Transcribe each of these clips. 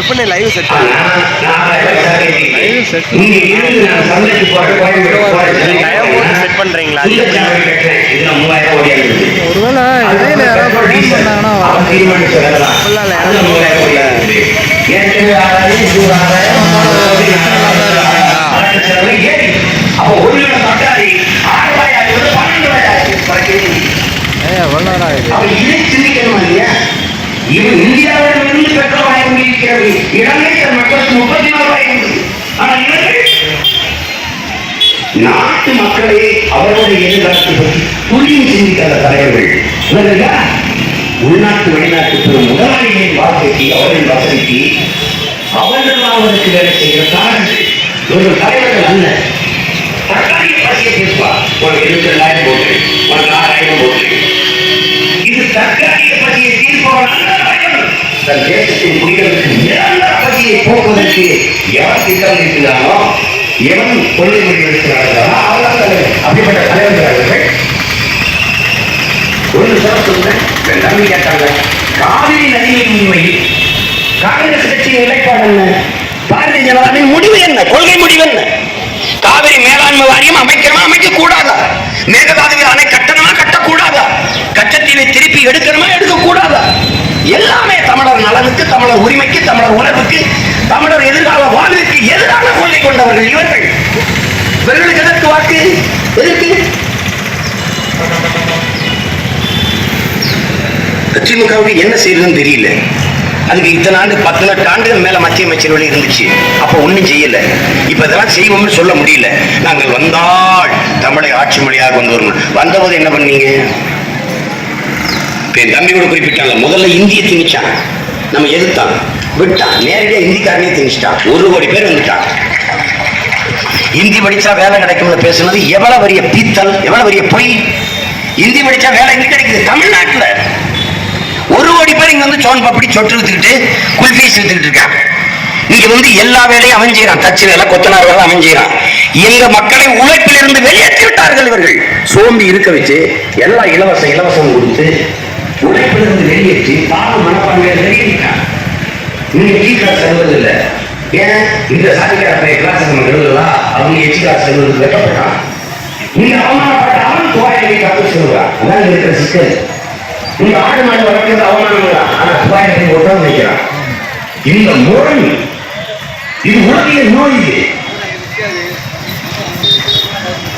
எப்படி live set live set time போட்டு set பண்றீங்களா. ஒருவேளை இடையில யாராவது ஃபோன் பண்ணாங்கன்னா. அப்படிலாம்? ஏய் எவ்வளோ நேரம் ஆகுது? இவன் இந்தியாவிலிருந்து பெட்ரோல் வாங்கி தன் மக்களுக்கு முப்பத்தி நாலு ஆனால் இவர்கள் நாட்டு மக்களை அவர்களுடைய எதிர்காலத்தை பற்றி துளியும் சிந்திக்காத தலைவர்கள். இவர்களா உள்நாட்டு வெளிநாட்டு பெரும் முதலாளிகளின் வாழ்க்கைக்கு அவர்களின் வசதிக்கு அவர்கள் அவருக்கு வேலை செய்கிற காரணங்கள் இவர்கள் தலைவர்கள் அல்ல. தற்காலிக பசியை பேசுவா. உனக்கு இருபத்தி ரெண்டாயிரம் போட்டு உனக்கு ஆறாயிரம் போட்டு இது தற்காலிக பசியை தீர்ப்பவன் தன் தேசத்தின் குடிகளுக்கு போக்குவதற்கு எவன் திட்டம் இருக்கிறானோ எவன் கொள்கை முடிவு எடுக்கிறார்களோ அவர்தான் தலைவர் அப்படிப்பட்ட தலைவர்கள் அவர்கள் ஒன்று சொல்ல சொல்றேன். நம்பி கேட்டாங்க. காவிரி நதியின் உண்மையில் காங்கிரஸ் கட்சியின் நிலைப்பாடு என்ன? பாரதிய ஜனதாவின் முடிவு என்ன? கொள்கை முடிவு என்ன? காவிரி மேலாண்மை வாரியம் அமைக்கிறோமா அமைக்க கூடாதா மேகதாதுவில் அணை கட்டணமா? கட்டக்கூடாதா? கச்சத்தீவை திருப்பி எடுக்கணுமா? எடுக்க கூடாதா எல்லாமே தமிழர் நலனுக்கு தமிழர் உரிமைக்கு தமிழர் உணர்வுக்கு தமிழர் எதிர்கால வாழ்விற்கு எதிரான கொள்கை கொண்டவர்கள் இவர்கள். இவர்களுக்கு எதற்கு வாக்கு? எதற்கு? திமுகவுக்கு என்ன செய்யறதுன்னு தெரியல. அதுக்கு இத்தனை ஆண்டு பதினெட்டு ஆண்டுகள் மேல மத்திய அமைச்சர்கள் இருந்துச்சு. அப்ப ஒண்ணும் செய்யல. இப்ப இதெல்லாம் செய்வோம்னு சொல்ல முடியல. நாங்கள் வந்தால் தமிழை ஆட்சி மொழியாக கொண்டு வரணும் வந்தபோது என்ன பண்ணீங்க? என் தம்பி கூட குறிப்பிட்டாங்க முதல்ல இந்திய திணிச்சான் நம்ம எதிர்த்தான். விட்டான். நேரடியாக இந்திக்காரனே திணிச்சிட்டான். ஒரு கோடி பேர் வந்துட்டான் இந்தி படிச்சா வேலை கிடைக்கும்னு பேசுனது எவ்வளவு பெரிய பீத்தல் எவ்வளவு பெரிய பொய். இந்தி படிச்சா வேலை எங்க கிடைக்குது? தமிழ்நாட்டுல. ஒரு கோடி பேர் இங்க வந்து சோன் பப்படி சொட்டு வித்துக்கிட்டு குல்ஃபீஸ் வித்துக்கிட்டு இருக்காங்க. இங்க வந்து எல்லா வேலையும் அவன் செய்யறான் தச்சு வேலை கொத்தனார் வேலை அவன் செய்யறான் எங்க மக்களை உழைப்பிலிருந்து வெளியேற்றி விட்டார்கள் இவர்கள். சோம்பி இருக்க வச்சு எல்லா இலவசம் இலவசம் கொடுத்து உழைப்பிலிருந்து வெளியேற்றி பாவ மனப்பான்மையை வெளியேற்றிட்டான் இன்னைக்கு டீ கிளாஸ் செல்வதில்லை ஏன்? இந்த சாதிக்கார பையன் கிளாஸ் நம்ம எழுதலாம் அவங்க எச்சு கிளாஸ் செல்வது வெட்டப்பட்டான் நீங்க அவமானப்பட்ட அவன் துவாயை காத்து சொல்லுவான் அதான் இருக்கிற சிக்கல் நீங்க ஆடு மாடு வளர்க்கிறது அவமானங்களா ஆனா துவாயை ஒட்டாம வைக்கிறான். இந்த முரண் இது உலகிய நோய் இது.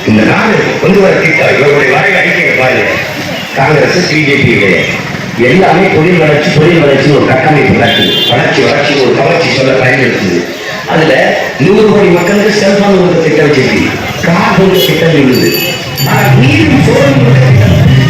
இந்த நாடு கொண்டு வர கிட்ட? இவருடைய வரைய அறிக்கை பாருங்க. காங்கிரஸ் பிஜேபி எல்லாமே தொழில் வளர்ச்சி தொழில் வளர்ச்சி ஒரு கட்டமைப்பு நடக்குது. வளர்ச்சி வளர்ச்சி ஒரு கவர்ச்சி சொல்ல பயன்படுத்துது. அதுல நூறு கோடி மக்களுக்கு செல்போன் கொடுக்க திட்டம் வச்சிருக்கு. கார் கொடுக்க திட்டம் இருந்தது. ஆனா சோழன் கொடுக்க